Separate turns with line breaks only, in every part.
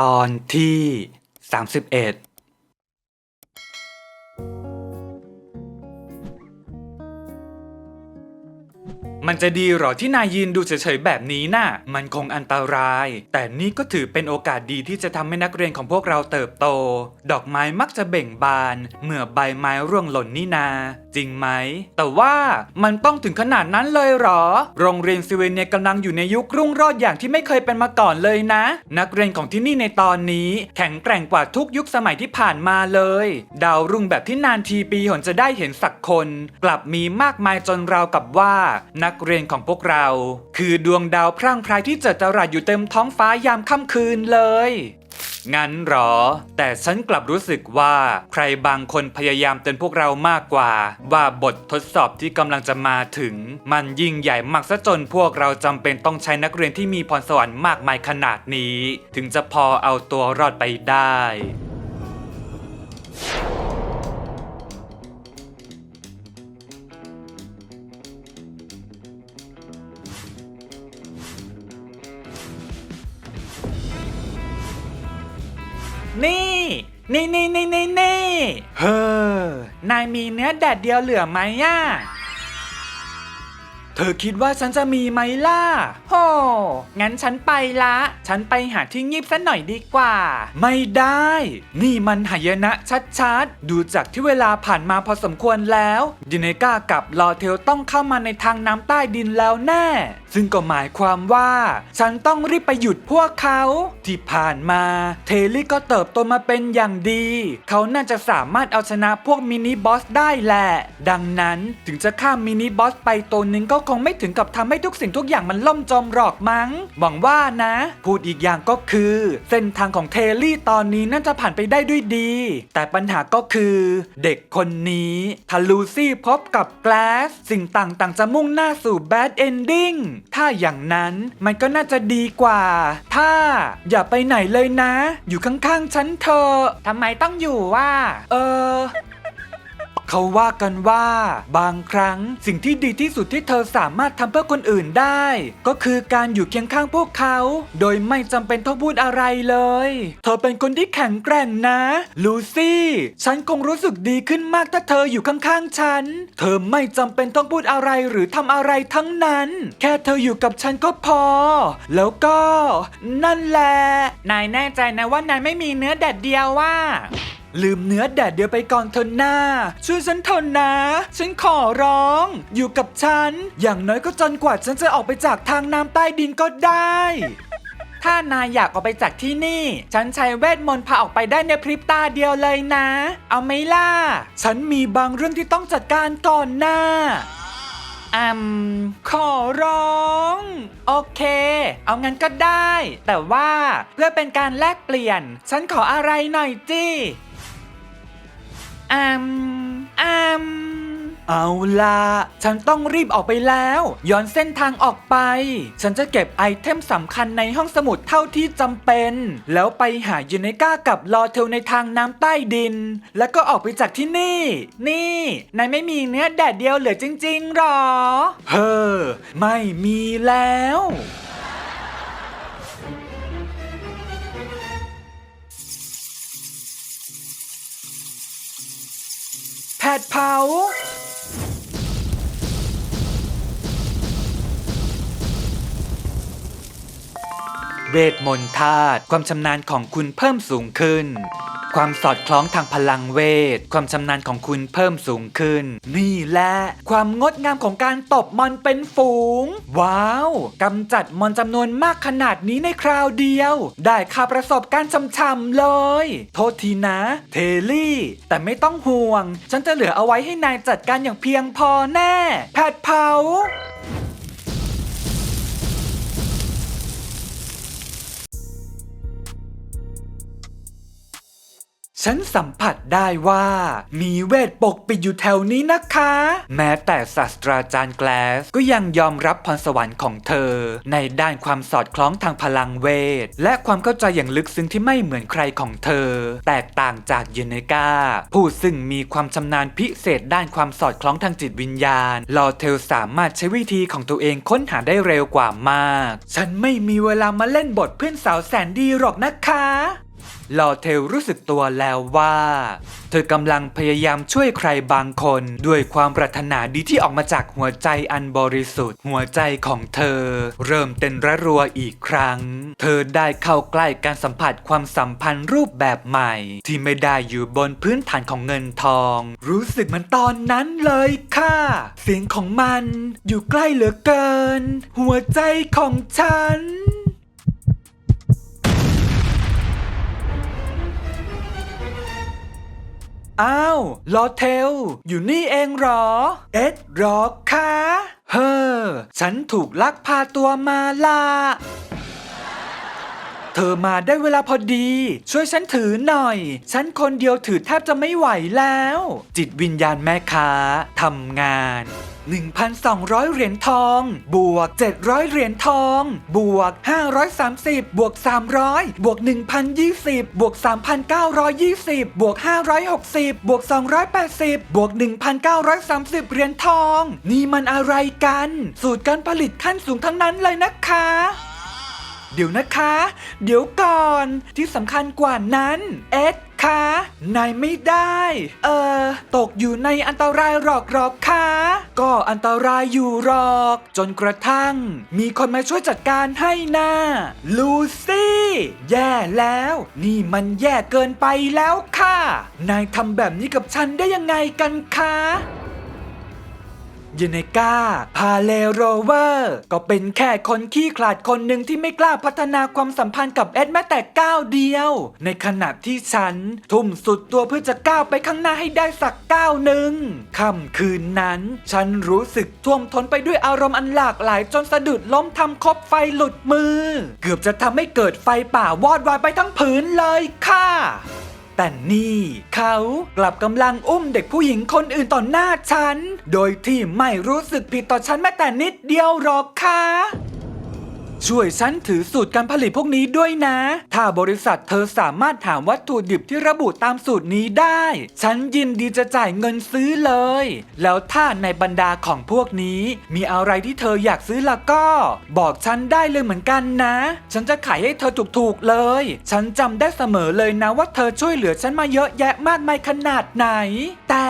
ตอนที่ 31มันจะดีหรอที่นายยืนดูเฉยๆแบบนี้น่ะ มันคงอันตราย แต่นี่ก็ถือเป็นโอกาสดีที่จะทำให้นักเรียนของพวกเราเติบโต ดอกไม้มักจะเบ่งบาน เมื่อใบไม้ร่วงหล่นนี่นาจริงไหม แต่ว่ามันต้องถึงขนาดนั้นเลยเหรอ โรงเรียนซิเวเนียกำลังอยู่ในยุครุ่งโรจน์อย่างที่ไม่เคยเป็นมาก่อนเลยนะ นักเรียนของที่นี่ในตอนนี้แข็งแกร่งกว่าทุกยุคสมัยที่ผ่านมาเลย ดาวรุ่งแบบที่นานทีปีหนจะได้เห็นสักคน กลับมีมากมายจนราวกับว่า นักเรียนของพวกเรา คือดวงดาวพร่างพรายที่เจิดจรัสอยู่เต็มท้องฟ้ายามค่ำคืนเลย งั้นเหรอ แต่ฉันกลับรู้สึกว่าใครบางคนพยายามเตือนพวกเรามากกว่า ว่าบททดสอบที่กำลังจะมาถึง มันยิ่งใหญ่มากซะจนพวกเราจำเป็นต้องใช้นักเรียนที่มีพรสวรรค์มากมายขนาดนี้ ถึงจะพอเอาตัวรอดไปได้ นี่ นี่นี่นี่นี่นี่เฮ้อนายมีเนื้อแดดเดียวเหลือไหมอะเธอคิดว่าฉันจะมีไหมล่ะโหงั้นฉันไปละ ฉันไปหาที่งีบซะหน่อยดีกว่า ไม่ได้ นี่มันหายนะชัดๆ ดูจากที่เวลาผ่านมาพอสมควรแล้วดิเนก้ากับลอเทลต้องเข้ามาในทางน้ำใต้ดินแล้วแน่ ซึ่งก็หมายความว่า ฉันต้องรีบไปหยุดพวกเขา ที่ผ่านมา เทลลี่ก็เติบโตมาเป็นอย่างดี เขาน่าจะสามารถเอาชนะพวกมินิบอสได้แหละ ดังนั้นถึงจะฆ่ามินิบอสไปตัวนึงก็คงไม่ถึงกับทำให้ทุกสิ่งทุกอย่างมันล่มจมหรอกมั้งหวังว่านะพูดอีกอย่างก็คือ เส้นทางของเทลลี่ตอนนี้น่าจะผ่านไปได้ด้วยดี แต่ปัญหาก็คือเด็กคนนี้ถ้าลูซี่พบกับแกลสสิ่งต่างๆ จะมุ่งหน้าสู่แบดเอนดิ้งถ้าอย่างนั้นมันก็น่าจะดีกว่า ถ้าอย่าไปไหนเลยนะ อยู่ข้างๆฉันเถอะทำไมต้องอยู่ว่า เออ เขาว่ากันว่า บางครั้งสิ่งที่ดีที่สุดที่เธอสามารถทำเพื่อคนอื่นได้ ก็คือการอยู่เคียงข้างพวกเขา โดยไม่จำเป็นต้องพูดอะไรเลย เธอเป็นคนที่แข็งแกร่งนะ ลูซี่ ฉันคงรู้สึกดีขึ้นมากถ้าเธออยู่ข้างๆฉัน เธอไม่จำเป็นต้องพูดอะไรหรือทำอะไรทั้งนั้น แค่เธออยู่กับฉันก็พอ แล้วก็ นั่นแหละ นายแน่ใจนะว่านายไม่มีเนื้อแดดเดียวว่า ลืมเนื้อแดดเดียวไปก่อนเถอะหน้า ช่วยฉันเถอะนะ ฉันขอร้อง อยู่กับฉัน อย่างน้อยก็จนกว่าฉันจะออกไปจากทางน้ำใต้ดินก็ได้ ถ้านายอยากออกไปจากที่นี่ ฉันใช้เวทมนต์พาออกไปได้ในพริบตาเดียวเลยนะ เอาไหมล่ะ ฉันมีบางเรื่องที่ต้องจัดการก่อนหน้าอืมขอร้อง โอเค เอางั้นก็ได้ แต่ว่าเพื่อเป็นการแลกเปลี่ยน ฉันขออะไรหน่อยจิ อืมอืมเอาล่ะ ฉันต้องรีบออกไปแล้ว ย้อนเส้นทางออกไป ฉันจะเก็บไอเทมสำคัญในห้องสมุดเท่าที่จำเป็น แล้วไปหายูเนก้ากับลอเทลในทางน้ำใต้ดิน แล้วก็ออกไปจากที่นี่ นี่นายไม่มีเนื้อแดดเดียวเหลือจริง ๆหรอ เฮ้อ ไม่มีแล้ว แผดเผา เวทมนต์ธาตุความชำนาญของคุณเพิ่มสูงขึ้น ความสอดคล้องทางพลังเวท ความชำนาญของคุณเพิ่มสูงขึ้น นี่แหละ ความงดงามของการตบมอนเป็นฝูง ว้าวกำจัดมอนจำนวนมากขนาดนี้ในคราวเดียว ได้ค่าประสบการณ์ช่ำๆเลย โทษทีนะ เทลี่ แต่ไม่ต้องห่วง ฉันจะเหลือเอาไว้ให้นายจัดการอย่างเพียงพอแน่แผดเผา ฉันสัมผัสได้ว่า มีเวทปกปิดอยู่แถวนี้นะคะ แม้แต่ศาสตราจารย์แกลสก็ยังยอมรับพรสวรรค์ของเธอ ในด้านความสอดคล้องทางพลังเวท และความเข้าใจอย่างลึกซึ้งที่ไม่เหมือนใครของเธอ แตกต่างจากยูเนกาผู้ซึ่งมีความชำนาญพิเศษด้านความสอดคล้องทางจิตวิญญาณลอเทลสามารถใช้วิธีของตัวเองค้นหาได้เร็วกว่ามาก ฉันไม่มีเวลามาเล่นบทเพื่อนสาวแสนดีหรอกนะคะ ลอเทลรู้สึกตัวแล้วว่า เธอกำลังพยายามช่วยใครบางคน ด้วยความปรารถนาดีที่ออกมาจากหัวใจอันบริสุทธิ์ หัวใจของเธอ เริ่มเต้นระรัวอีกครั้ง เธอได้เข้าใกล้การสัมผัสความสัมพันธ์รูปแบบใหม่ ที่ไม่ได้อยู่บนพื้นฐานของเงินทอง รู้สึกเหมันตอนนั้นเลยค่ะ เสียงของมันอยู่ใกล้เหลือเกิน หัวใจของฉัน อ้าวลอเทล อยู่นี่เองหรอ เอ็ดหรอคะเฮ้อ ฉันถูกลักพาตัวมาล่ะเธอมาได้เวลาพอดี ช่วยฉันถือหน่อย ฉันคนเดียวถือแทบจะไม่ไหวแล้ว จิตวิญญาณแม่ค้าทำงาน 1,200 เหรียญทอง บวก 700 เหรียญทอง บวก 530 บวก 300 บวก 1,020 บวก 3,920 บวก 560 บวก 280 บวก 1,930 เหรียญทอง นี่มันอะไรกัน สูตรการผลิตขั้นสูงทั้งนั้นเลยนะคะ เดี๋ยวนะคะ เดี๋ยวก่อน ที่สำคัญกว่านั้นเอ็ดคะนายไม่ได้ เอ่อ ตกอยู่ในอันตรายหรอกหรอกคะก็อันตรายอยู่หรอก จนกระทั่ง มีคนมาช่วยจัดการให้นะลูซี่ แย่แล้ว นี่มันแย่เกินไปแล้วค่ะ นายทำแบบนี้กับฉันได้ยังไงกันคะ เยเนกาพาเลโรเวอร์ ก็เป็นแค่คนขี้ขลาดคนหนึ่งที่ไม่กล้าพัฒนาความสัมพันธ์กับเอ็ดแม้แต่ก้าวเดียว ในขณะที่ฉัน ทุ่มสุดตัวเพื่อจะก้าวไปข้างหน้าให้ได้สักก้าวหนึ่งค่ำคืนนั้น ฉันรู้สึกท่วมท้นไปด้วยอารมณ์อันหลากหลายจนสะดุดล้มทำคบไฟหลุดมือ เกือบจะทำให้เกิดไฟป่าวอดวายไปทั้งผืนเลยค่ะ แต่นี่ เขากลับกำลังอุ้มเด็กผู้หญิงคนอื่นต่อหน้าฉัน โดยที่ไม่รู้สึกผิดต่อฉันแม้แต่นิดเดียวหรอกค่ะ ช่วยฉันถือสูตรการผลิตพวกนี้ด้วยนะ ถ้าบริษัทเธอสามารถหาวัตถุดิบที่ระบุตามสูตรนี้ได้ ฉันยินดีจะจ่ายเงินซื้อเลย แล้วถ้าในบรรดาของพวกนี้ มีอะไรที่เธออยากซื้อละก็ บอกฉันได้เลยเหมือนกันนะ ฉันจะขายให้เธอถูกๆเลย ฉันจำได้เสมอเลยนะว่าเธอช่วยเหลือฉันมาเยอะแยะมากมายขนาดไหน แต่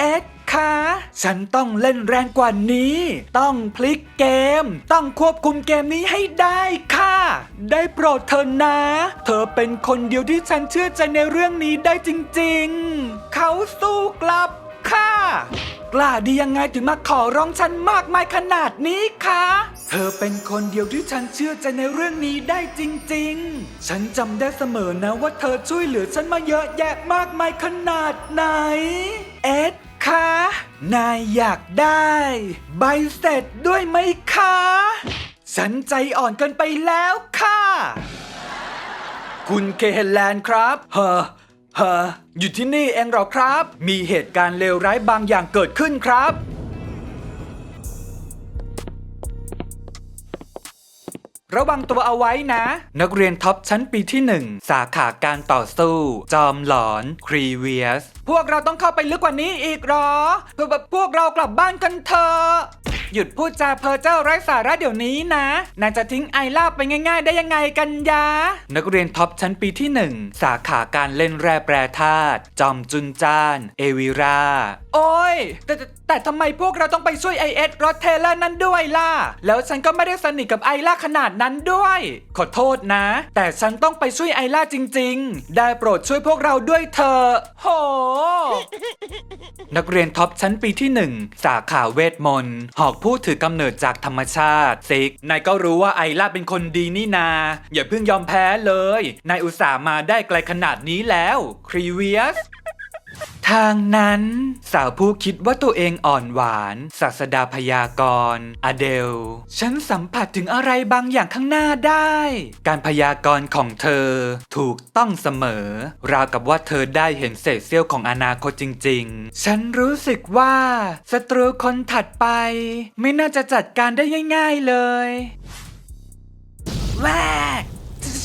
เอ็ด คะ ฉันต้องเล่นแรงกว่านี้ ต้องพลิกเกม ต้องควบคุมเกมนี้ให้ได้ค่ะ ได้โปรดเธอนะ เธอเป็นคนเดียวที่ฉันเชื่อใจในเรื่องนี้ได้จริงๆ เขาสู้กลับค่ะกล้าดียังไงถึงมาขอร้องฉันมากมายขนาดนี้คะ เธอเป็นคนเดียวที่ฉันเชื่อใจในเรื่องนี้ได้จริงๆ ฉันจำได้เสมอนะว่าเธอช่วยเหลือฉันมาเยอะแยะมากมายขนาดไหน เอ็ด คะ นายอยากได้ ใบเสร็จด้วยไหมคะ ฉันใจอ่อนเกินไปแล้วค่ะ คุณเคเฮนแลนด์ครับเฮอเฮออยู่ที่นี่เองเหรอครับ มีเหตุการณ์เลวร้ายบางอย่างเกิดขึ้นครับ ระวังตัวเอาไว้นะ นักเรียนท็อปชั้นปีที่ 1 สาขาการต่อสู้ จอมหลอนครีเวียสพวกเราต้องเข้าไปลึกกว่านี้อีกหรอพวกพวกเรากลับบ้านกันเถอะหยุดพูดจาเพ้อเจ้าไร้สาระเดี๋ยวนี้นะนายจะทิ้งไอลาบไปง่าย ๆ ได้ยังไงกันยะ นักเรียนท็อปชั้นปีที่ 1 สาขาการเล่นแร่แปรธาตุจอมจุนจาน เอวิรา โอ้ย แต่แต่แต่ทำไมพวกเราต้องไปช่วยไอเอสรอเทเลอร์นั้นด้วยล่ะ แล้วฉันก็ไม่ได้สนิทกับไอล่าขนาดนั้นด้วย ขอโทษนะ แต่ฉันต้องไปช่วยไอล่าจริง ๆ ได้โปรดช่วยพวกเราด้วยเถอะโห นักเรียนท็อปชั้นปีที่ 1 สาขาเวทมนต์หอกผู้ถือกำเนิดจากธรรมชาติซิกนายก็รู้ว่าไอล่าเป็นคนดีนี่นา อย่าเพิ่งยอมแพ้เลย นายอุตส่าห์มาได้ไกลขนาดนี้แล้ว ครีเวียส ทางนั้น สาวผู้คิดว่าตัวเองอ่อนหวานศาสดาพยากรณ์อเดล ฉันสัมผัสถึงอะไรบางอย่างข้างหน้าได้ การพยากรณ์ของเธอ ถูกต้องเสมอ ราวกับว่าเธอได้เห็นเศษเสี้ยวของอนาคตจริง ๆ ฉันรู้สึกว่าศัตรูคนถัดไป ไม่น่าจะจัดการได้ง่าย ๆเลย แวก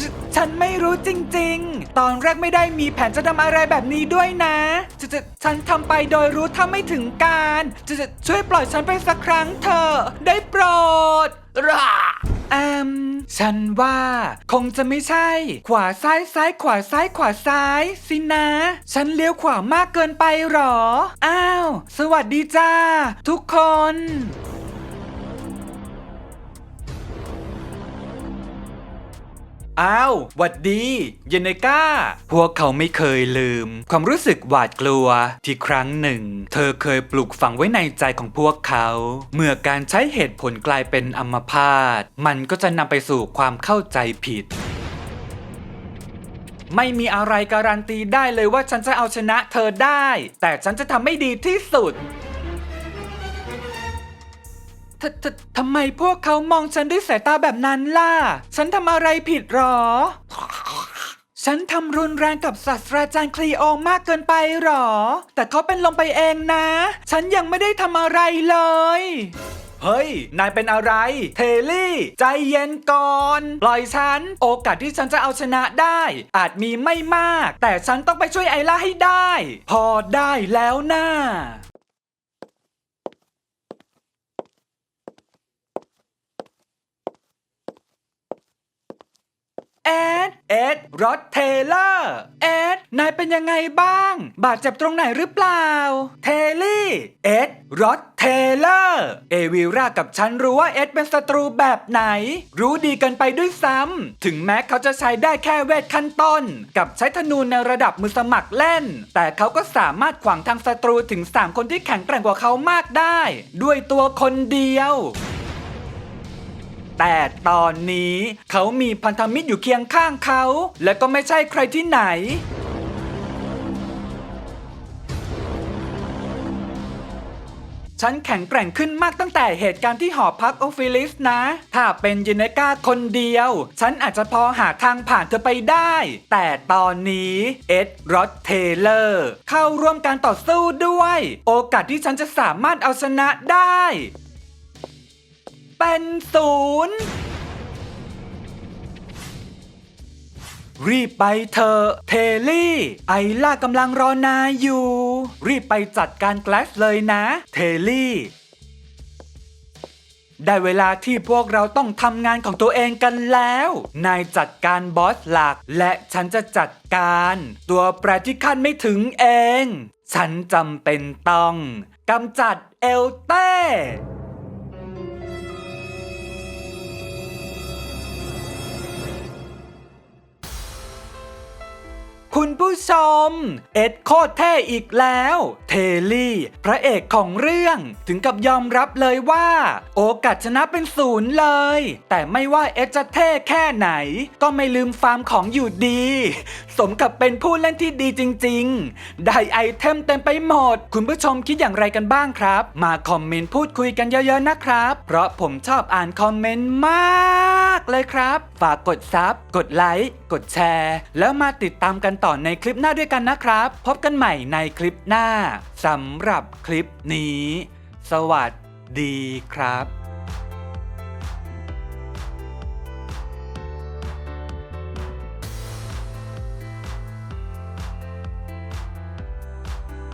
ฉฉฉันไม่รู้จริง ๆ ตอนแรกไม่ได้มีแผนจะทำอะไรแบบนี้ด้วยนะฉฉฉันทำไปโดยรู้ถ้าไม่ถึงการฉฉช่วยปล่อยฉันไปสักครั้งเถอะได้โปรดราอืมฉันว่า คงจะไม่ใช่ ขวาซ้ายซ้ายขวาซ้ายขวาซ้าย สินะ ฉันเลี้ยวขวามากเกินไปหรอ อ้าว สวัสดีจ้า ทุกคน อ้าวหวัดดี เยนเนก้า พวกเขาไม่เคยลืม ความรู้สึกหวาดกลัวที่ครั้งหนึ่ง เธอเคยปลูกฝังไว้ในใจของพวกเขา เมื่อการใช้เหตุผลกลายเป็นอัมพาต มันก็จะนำไปสู่ความเข้าใจผิดไม่มีอะไรการันตีได้เลยว่าฉันจะเอาชนะเธอได้ แต่ฉันจะทำให้ดีที่สุด ทททำไมพวกเขามองฉันด้วยสายตาแบบนั้นล่ะ ฉันทำอะไรผิดหรอ ฉันทำรุนแรงกับศาสตราจารย์คลีโอมากเกินไปหรอ แต่เขาเป็นลมไปเองนะ ฉันยังไม่ได้ทำอะไรเลย เฮ้ย นายเป็นอะไร เทลลี่ ใจเย็นก่อน ปล่อยฉัน โอกาสที่ฉันจะเอาชนะได้ อาจมีไม่มาก แต่ฉันต้องไปช่วยไอล่าให้ได้ พอได้แล้วนะ่า เอ็ดเอ็ดรถเทเลอร์เอ็ดนายเป็นยังไงบ้าง บาดเจ็บตรงไหนหรือเปล่า เทลลี่เอ็ดรถเทเลอร์เอวิรากับฉันรู้ว่าเอ็ดเป็นศัตรูแบบไหน รู้ดีกันไปด้วยซ้ำถึงแม้เขาจะใช้ได้แค่เวทขั้นต้น กับใช้ธนูในระดับมือสมัครเล่น แต่เขาก็สามารถขวางทางศัตรูถึง 3 คนที่แข็งแกร่งกว่าเขามากได้ ด้วยตัวคนเดียว แต่ตอนนี้เขามีพันธมิตรอยู่เคียงข้างเขา และก็ไม่ใช่ใครที่ไหน ฉันแข็งแกร่งขึ้นมากตั้งแต่เหตุการณ์ที่หอพักโอฟิลิสนะ ถ้าเป็นยูเนกาคนเดียว ฉันอาจจะพอหาทางผ่านเธอไปได้ แต่ตอนนี้เอ็ดรอดเทเลอร์ เข้าร่วมการต่อสู้ด้วย โอกาสที่ฉันจะสามารถเอาชนะได้ เป็นศูนย์รีบไปเถอะเทลลี่ ไอล่ากำลังรอนายอยู่ รีบไปจัดการแกลสเลยนะ เทลลี่ ได้เวลาที่พวกเราต้องทำงานของตัวเองกันแล้ว นายจัดการบอสหลัก และฉันจะจัดการ ตัวแปรที่คาดไม่ถึงเอง ฉันจำเป็นต้องกำจัดเอลเต้ คุณผู้ชม เอ็ดโคตรเท่อีกแล้ว เทลลี่ พระเอกของเรื่อง ถึงกับยอมรับเลยว่า โอกาสชนะเป็นศูนย์เลย แต่ไม่ว่าเอ็ดจะเท่แค่ไหน ก็ไม่ลืมฟาร์มของอยู่ดี สมกับเป็นผู้เล่นที่ดีจริง ๆ ได้ไอเทมเต็มไปหมด คุณผู้ชมคิดอย่างไรกันบ้างครับ มาคอมเมนต์พูดคุยกันเยอะๆนะครับ เพราะผมชอบอ่านคอมเมนต์มากากเลยครับ ฝากกดซับกดไลค์กดแชร์ แล้วมาติดตามกันต่อในคลิปหน้าด้วยกันนะครับ พบกันใหม่ในคลิปหน้าสำหรับคลิปนี้ สวัสดีครับ